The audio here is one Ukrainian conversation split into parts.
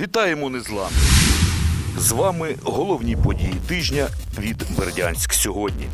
Вітаємо незламних! З вами головні події тижня від Бердянськ сьогодні.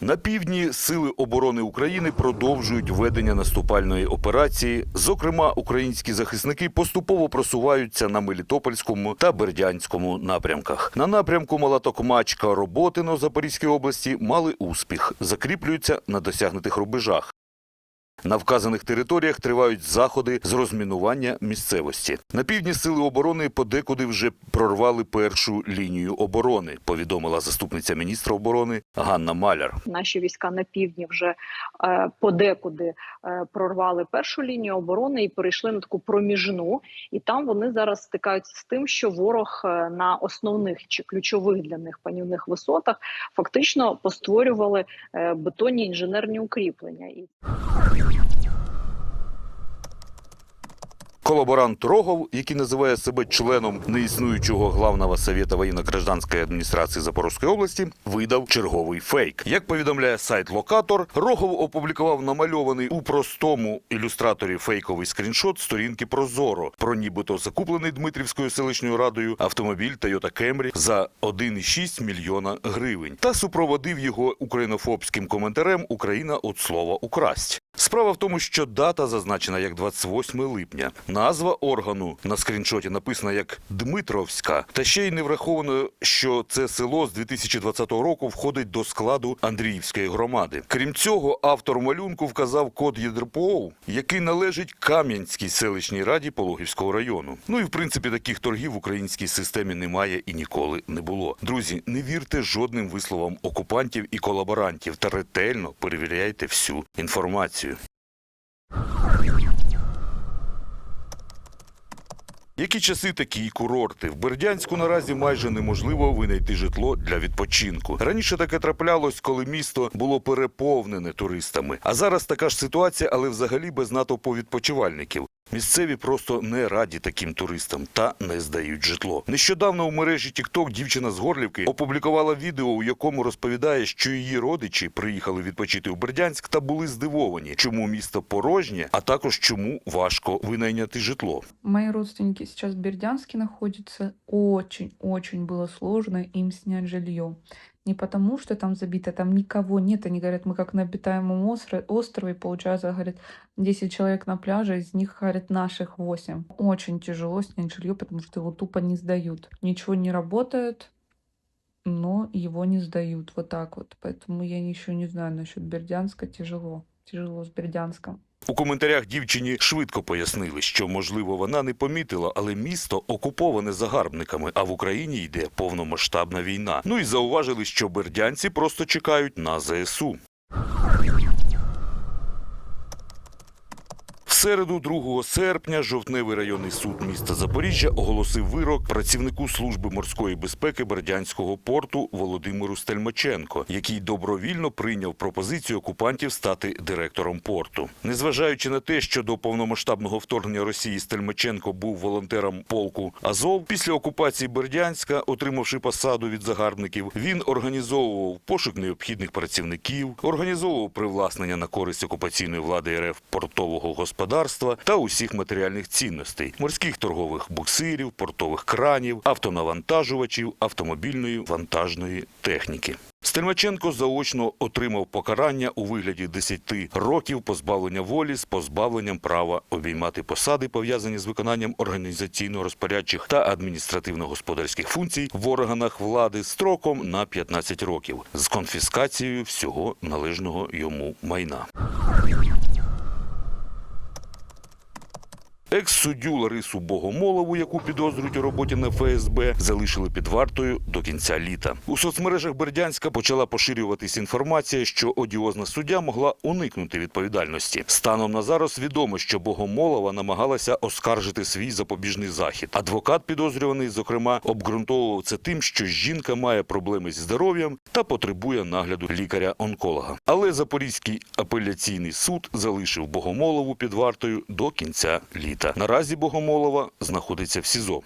На півдні сили оборони України продовжують ведення наступальної операції. Зокрема, українські захисники поступово просуваються на Мелітопольському та Бердянському напрямках. На напрямку Малатокмачка Роботино Запорізькій області мали успіх, закріплюються на досягнутих рубежах. На вказаних територіях тривають заходи з розмінування місцевості. На півдні сили оборони подекуди вже прорвали першу лінію оборони, повідомила заступниця міністра оборони Ганна Маляр. Наші війська на півдні вже е, подекуди е, прорвали першу лінію оборони і перейшли на таку проміжну. І там вони зараз стикаються з тим, що ворог е, на основних чи ключових для них панівних висотах фактично постворювали бетонні інженерні укріплення. І Колаборант Рогов, який називає себе членом неіснуючого главного совета воєнно-гражданської адміністрації Запорізької області, видав черговий фейк. Як повідомляє сайт Локатор, Рогов опублікував намальований у простому ілюстраторі фейковий скріншот сторінки Прозоро про нібито закуплений Дмитрівською селищною радою автомобіль Toyota Camry за 1,6 мільйона гривень та супроводив його українофобським коментарем Україна от слова украсть. Справа в тому, що дата зазначена як 28 липня. Назва органу на скріншоті написана як Дмитровська, та ще й не враховано, що це село з 2020 року входить до складу Андріївської громади. Крім цього, автор малюнку вказав код ЄДРПО, який належить Кам'янській селищній раді Пологівського району. Ну і в принципі таких торгів в українській системі немає і ніколи не було. Друзі, не вірте жодним висловам окупантів і колаборантів та ретельно перевіряйте всю інформацію. Які часи такі й курорти? В Бердянську наразі майже неможливо винайти житло для відпочинку. Раніше таке траплялось, коли місто було переповнене туристами. А зараз така ж ситуація, але взагалі без натовпу відпочивальників. Місцеві просто не раді таким туристам та не здають житло. Нещодавно у мережі TikTok дівчина з Горлівки опублікувала відео, у якому розповідає, що її родичі приїхали відпочити у Бердянськ та були здивовані, чому місто порожнє, а також чому важко винайняти житло. Мои родственники сейчас в Бердянске находятся. Очень-очень было сложно им снять жилье. Не потому, что там забито, там никого нет. Они говорят, мы как на обитаемом остро- острове, получается, говорят, 10 человек на пляже, из них, говорят, наших 8. Очень тяжело снять жилье, потому что его тупо не сдают. Ничего не работает, но его не сдают. Вот так вот. Поэтому я еще не знаю насчет Бердянска. Тяжело. Тяжело с Бердянском. У коментарях дівчині швидко пояснили, що можливо вона не помітила, але місто окуповане загарбниками, а в Україні йде повномасштабна війна. Ну і зауважили, що бердянці просто чекають на ЗСУ. В середу, 2 серпня, жовтневий районний суд міста Запоріжжя оголосив вирок працівнику служби морської безпеки Бердянського порту Володимиру Стельмаченко, який добровільно прийняв пропозицію окупантів стати директором порту. Незважаючи на те, що до повномасштабного вторгнення Росії Стельмаченко був волонтером полку Азов, після окупації Бердянська, отримавши посаду від загарбників, він організовував пошук необхідних працівників, організовував привласнення на користь окупаційної влади РФ портового господарства та усіх матеріальних цінностей морських торгових буксирів, портових кранів, автонавантажувачів, автомобільної вантажної техніки. Стельмаченко заочно отримав покарання у вигляді 10 років позбавлення волі з позбавленням права обіймати посади, пов'язані з виконанням організаційно-розпорядчих та адміністративно-господарських функцій в органах влади строком на 15 років з конфіскацією всього належного йому майна. Екс-суддю Ларису Богомолову, яку підозрюють у роботі на ФСБ, залишили під вартою до кінця літа. У соцмережах Бердянська почала поширюватись інформація, що одіозна суддя могла уникнути відповідальності. Станом на зараз відомо, що Богомолова намагалася оскаржити свій запобіжний захід. Адвокат підозрюваний, зокрема, обґрунтовував це тим, що жінка має проблеми зі здоров'ям та потребує нагляду лікаря-онколога. Але Запорізький апеляційний суд залишив Богомолову під вартою до кінця літа. Наразі Богомолова знаходиться в СІЗО.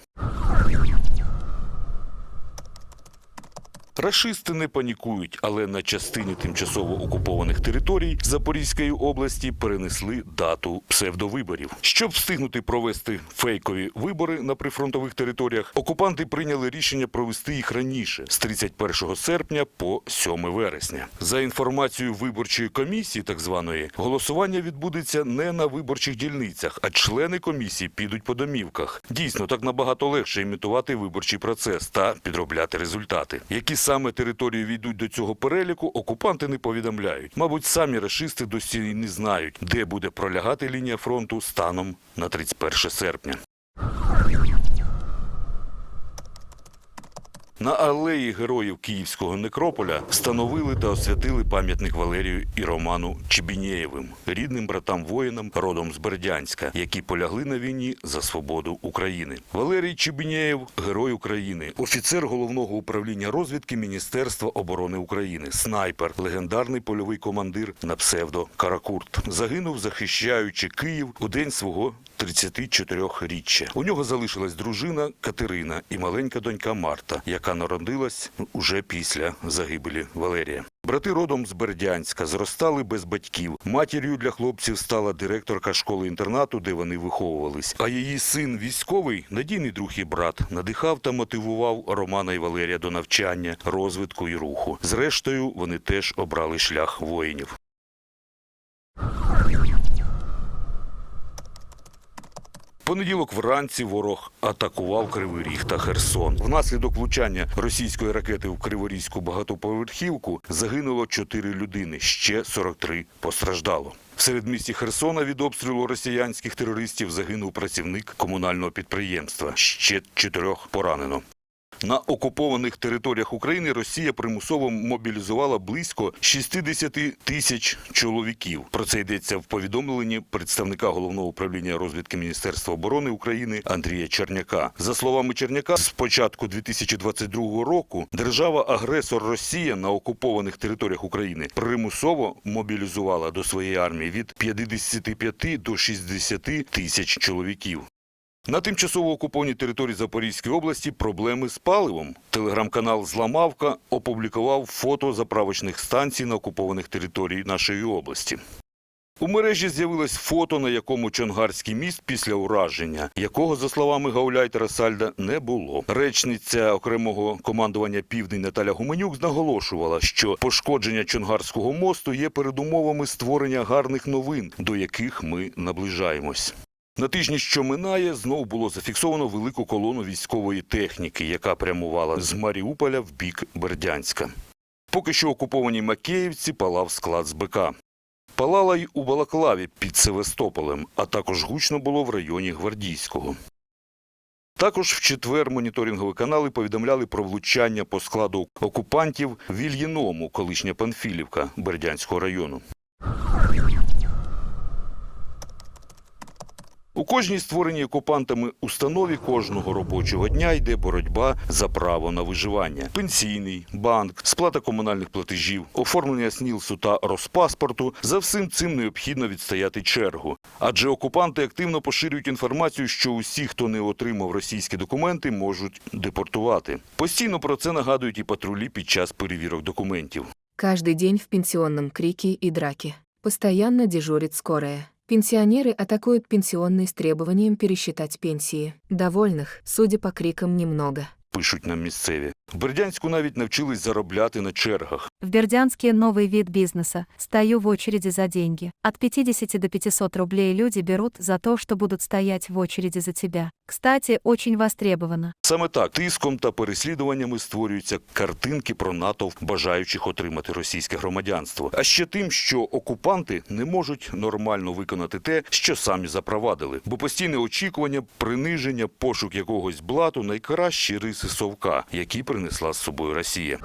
Рашисти не панікують, але на частині тимчасово окупованих територій Запорізької області перенесли дату псевдовиборів. Щоб встигнути провести фейкові вибори на прифронтових територіях, окупанти прийняли рішення провести їх раніше з 31 серпня по 7 вересня. За інформацією виборчої комісії, так званої, голосування відбудеться не на виборчих дільницях, а члени комісії підуть по домівках. Дійсно, так набагато легше імітувати виборчий процес та підробляти результати. Які саме території війдуть до цього переліку, окупанти не повідомляють. Мабуть, самі рашисти досі не знають, де буде пролягати лінія фронту станом на 31 серпня. На алеї героїв Київського некрополя встановили та освятили пам'ятник Валерію і Роману Чебінєєвим, рідним братам воїнам родом з Бердянська, які полягли на війні за свободу України. Валерій Чебінєєв – герой України, офіцер головного управління розвідки Міністерства оборони України, снайпер, легендарний польовий командир на псевдо Каракурт. Загинув, захищаючи Київ у день свого 34-річчя. У нього залишилась дружина Катерина і маленька донька Марта, яка народилась уже після загибелі Валерія. Брати родом з Бердянська зростали без батьків. Матір'ю для хлопців стала директорка школи-інтернату, де вони виховувались. А її син військовий, надійний друг і брат, надихав та мотивував Романа і Валерія до навчання, розвитку і руху. Зрештою, вони теж обрали шлях воїнів. Понеділок вранці ворог атакував Кривий Ріг та Херсон. Внаслідок влучання російської ракети в Криворізьку багатоповерхівку загинуло 4 людини, ще 43 постраждало. В середмісті Херсона від обстрілу росіянських терористів загинув працівник комунального підприємства. Ще чотирьох поранено. На окупованих територіях України Росія примусово мобілізувала близько 60 тисяч чоловіків. Про це йдеться в повідомленні представника головного управління розвідки Міністерства оборони України Андрія Черняка. За словами Черняка, з початку 2022 року держава-агресор Росія на окупованих територіях України примусово мобілізувала до своєї армії від 55 до 60 тисяч чоловіків. На тимчасово окупованій території Запорізької області проблеми з паливом. Телеграм-канал Зламавка опублікував фото заправочних станцій на окупованих території нашої області. У мережі з'явилось фото, на якому Чонгарський міст після ураження, якого, за словами Гауляйтера Сальда, не було. Речниця окремого командування Південь Наталя Гуменюк наголошувала, що пошкодження Чонгарського мосту є передумовами створення гарних новин, до яких ми наближаємось. На тижні, що минає, знов було зафіксовано велику колону військової техніки, яка прямувала з Маріуполя в бік Бердянська. Поки що окуповані Макеївці палав склад з БК. Палала й у Балаклаві під Севастополем, а також гучно було в районі Гвардійського. Також в четвер моніторингові канали повідомляли про влучання по складу окупантів в Ільїному, колишня Панфілівка Бердянського району. У кожній створеній окупантами установі кожного робочого дня йде боротьба за право на виживання: пенсійний, банк, сплата комунальних платежів, оформлення СНІЛСу та Роспаспорту. За всім цим необхідно відстояти чергу. Адже окупанти активно поширюють інформацію, що усі, хто не отримав російські документи, можуть депортувати. Постійно про це нагадують і патрулі під час перевірок документів. Каждый день в пенсионном крике и драке. Постоянно дежурит скорая. Пенсионеры атакуют пенсионные с требованием пересчитать пенсии. Довольных, судя по крикам, немного. Пишуть нам місцеві. В Бердянську навіть навчились заробляти на чергах. В Бердянске новый вид бизнеса. Стою в очереди за деньги. От 50 до 500 рублей люди берут за то, что будут стоять в очереди за тебя. Кстати, очень востребовано. Саме так тиском та переслідуваннями створюються картинки про натовп бажаючих отримати російське громадянство. А ще тим, що окупанти не можуть нормально виконати те, що самі запровадили, бо постійне очікування, приниження, пошук якогось блату найкращі риси совка, які принесла з собою Росія.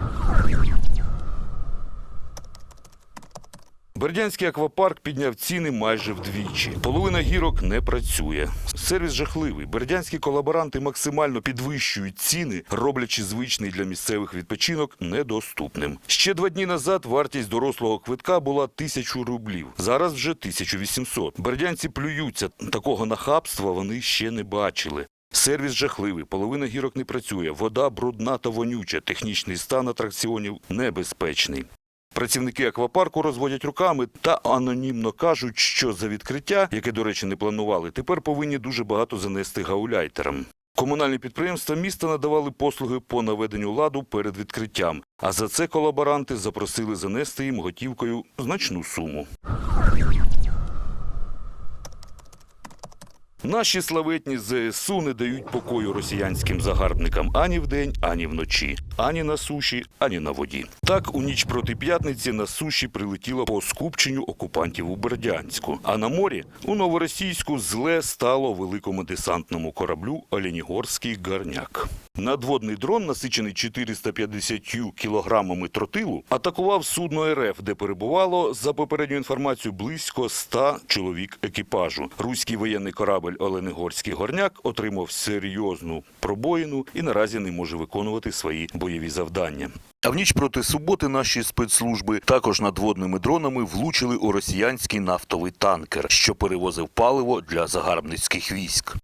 Бердянський аквапарк підняв ціни майже вдвічі. Половина гірок не працює. Сервіс жахливий. Бердянські колаборанти максимально підвищують ціни, роблячи звичний для місцевих відпочинок недоступним. Ще два дні назад вартість дорослого квитка була тисячу рублів. Зараз вже 1800. Бердянці плюються. Такого нахабства вони ще не бачили. Сервіс жахливий, половина гірок не працює, вода брудна та вонюча, технічний стан атракціонів небезпечний. Працівники аквапарку розводять руками та анонімно кажуть, що за відкриття, яке, до речі, не планували, тепер повинні дуже багато занести гауляйтерам. Комунальні підприємства міста надавали послуги по наведенню ладу перед відкриттям, а за це колаборанти запросили занести їм готівкою значну суму. Наші славетні ЗСУ не дають покою росіянським загарбникам ані вдень, ані вночі, ані на суші, ані на воді. Так, у ніч проти п'ятниці на суші прилетіло по скупченню окупантів у Бердянську, а на морі у новоросійську зле стало великому десантному кораблю Оленігорський гарняк. Надводний дрон, насичений 450 кілограмами тротилу, атакував судно РФ, де перебувало, за попередньою інформацією, близько 100 чоловік екіпажу. Руський воєнний корабль Оленигорський горняк отримав серйозну пробоїну і наразі не може виконувати свої бойові завдання. А в ніч проти суботи наші спецслужби також надводними дронами влучили у росіянський нафтовий танкер, що перевозив паливо для загарбницьких військ.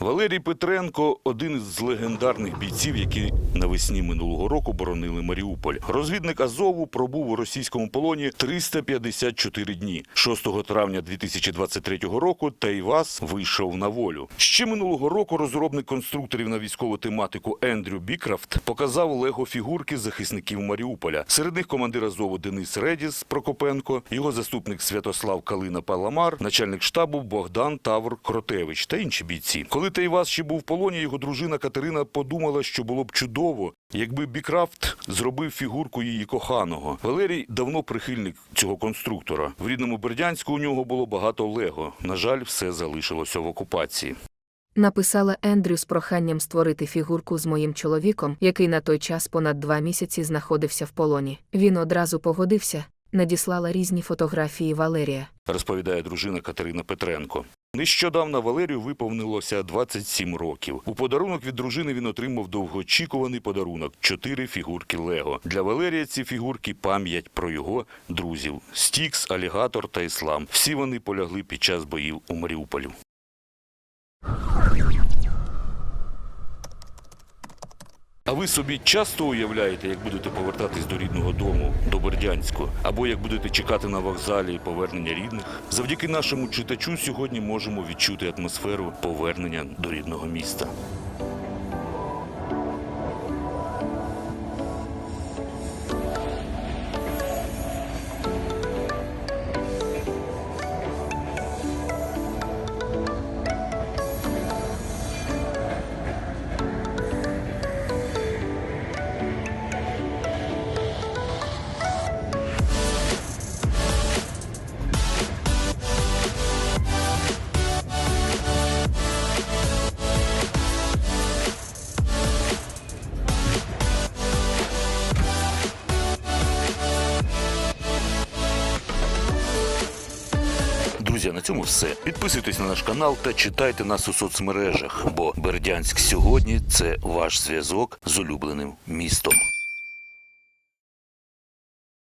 Валерій Петренко один із легендарних бійців, які навесні минулого року боронили Маріуполь. Розвідник Азову пробув у російському полоні 354 дні. 6 травня 2023 року Тайвас вийшов на волю. Ще минулого року розробник конструкторів на військову тематику Ендрю Бікрафт показав лего-фігурки захисників Маріуполя. Серед них командир Азову Денис Редіс Прокопенко, його заступник Святослав Калина Паламар, начальник штабу Богдан Тавр Кротевич та інші бійці. Коли Тайвас ще був в полоні, його дружина Катерина подумала, що було б чудово, якби Бікрафт зробив фігурку її коханого. Валерій давно прихильник цього конструктора. В рідному Бердянську у нього було багато лего. На жаль, все залишилося в окупації. Написала Ендрю з проханням створити фігурку з моїм чоловіком, який на той час понад два місяці знаходився в полоні. Він одразу погодився, надіслала різні фотографії Валерія. розповідає дружина Катерина Петренко. Нещодавно Валерію виповнилося 27 років. У подарунок від дружини він отримав довгоочікуваний подарунок чотири фігурки Лего. Для Валерія ці фігурки пам'ять про його друзів Стікс, Алігатор та Іслам. Всі вони полягли під час боїв у Маріуполі. Ви собі часто уявляєте, як будете повертатись до рідного дому, до Бердянську, або як будете чекати на вокзалі повернення рідних? Завдяки нашому читачу сьогодні можемо відчути атмосферу повернення до рідного міста. Цьому все. Підписуйтесь на наш канал та читайте нас у соцмережах, бо Бердянськ сьогодні це ваш зв'язок з улюбленим містом.